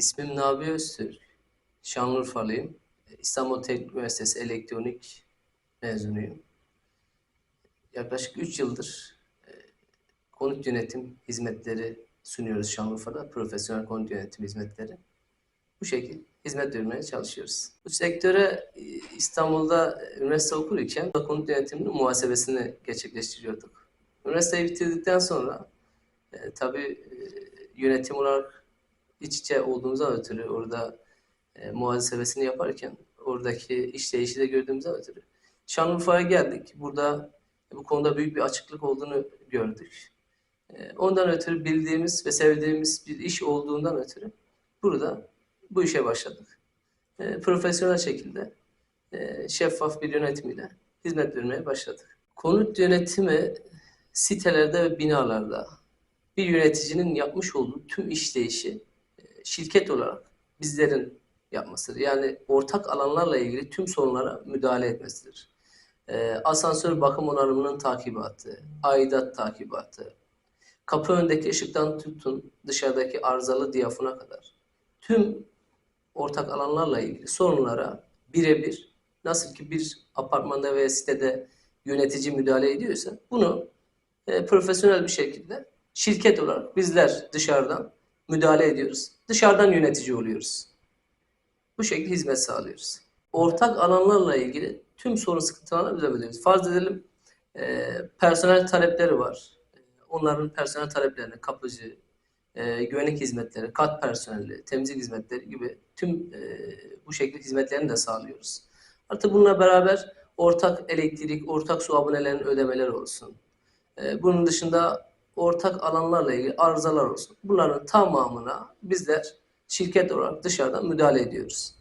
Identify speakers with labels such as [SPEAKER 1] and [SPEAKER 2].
[SPEAKER 1] İsmim Nabi Öztürk. Şanlıurfalıyım. İstanbul Teknik Üniversitesi Elektronik mezunuyum. Yaklaşık 3 yıldır e, konut yönetim hizmetleri sunuyoruz Şanlıurfa'da. Profesyonel konut yönetim hizmetleri. Bu şekilde hizmet vermeye çalışıyoruz. Bu sektöre e, İstanbul'da üniversite okurken konut yönetiminin muhasebesini gerçekleştiriyorduk. Üniversiteyi bitirdikten sonra e, tabii e, yönetim olarak iç içe olduğumuzdan ötürü orada e, muhasebesini yaparken oradaki işleyişi de gördüğümüzden ötürü Şanlıurfa'ya geldik. Burada bu konuda büyük bir açıklık olduğunu gördük. E, ondan ötürü bildiğimiz ve sevdiğimiz bir iş olduğundan ötürü burada bu işe başladık. E, profesyonel şekilde e, şeffaf bir yönetimiyle hizmet vermeye başladık. Konut yönetimi sitelerde ve binalarda bir yöneticinin yapmış olduğu tüm işleyişi e, şirket olarak bizlerin yapmasıdır. Yani ortak alanlarla ilgili tüm sorunlara müdahale etmesidir. E, asansör bakım onarımının takibatı, aidat takibatı, kapı önündeki ışıktan tutun dışarıdaki arızalı diyafona kadar tüm ortak alanlarla ilgili sorunlara birebir nasıl ki bir apartmanda veya sitede yönetici müdahale ediyorsa bunu e, profesyonel bir şekilde şirket olarak bizler dışarıdan müdahale ediyoruz. Dışarıdan yönetici oluyoruz. Bu şekilde hizmet sağlıyoruz. Ortak alanlarla ilgili tüm sorun sıkıntılarına müdahale ediyoruz. Farz edelim e, personel talepleri var. E, Onların personel taleplerini kapıcı, e, güvenlik hizmetleri, kat personeli, temizlik hizmetleri gibi tüm e, bu şekilde hizmetlerini de sağlıyoruz. Artı bununla beraber ortak elektrik, ortak su abonelerinin ödemeleri olsun. E, bunun dışında ortak alanlarla ilgili arızalar olsun. Bunların tamamına bizler şirket olarak dışarıdan müdahale ediyoruz.